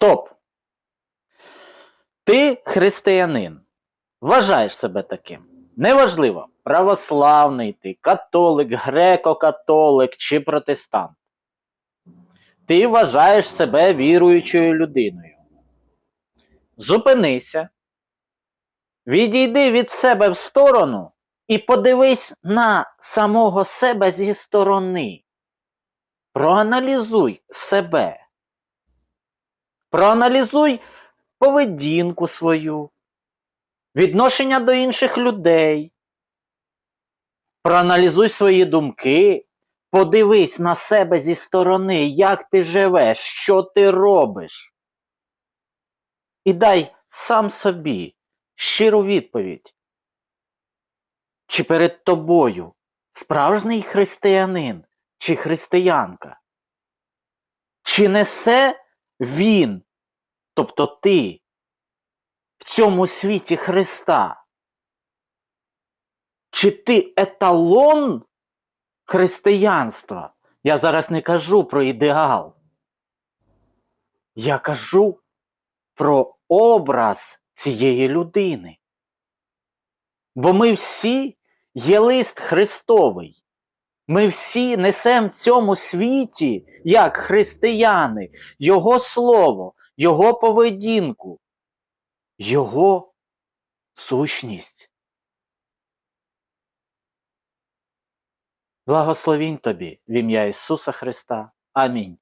Стоп! Ти християнин. Вважаєш себе таким. Неважливо, православний ти, католик, греко-католик чи протестант. Ти вважаєш себе віруючою людиною. Зупинися, відійди від себе в сторону і подивись на самого себе зі сторони. Проаналізуй себе. Проаналізуй поведінку свою, відношення до інших людей. Проаналізуй свої думки, подивись на себе зі сторони, як ти живеш, що ти робиш. І дай сам собі щиру відповідь. Чи перед тобою справжній християнин чи християнка? Чи несе він, тобто ти, в цьому світі Христа? Чи ти еталон християнства? Я зараз не кажу про ідеал. Я кажу про образ цієї людини. Бо ми всі є лист Христовий. Ми всі несемо в цьому світі, як християни, Його слово, Його поведінку, Його сущність. Благословінь тобі в ім'я Ісуса Христа. Амінь.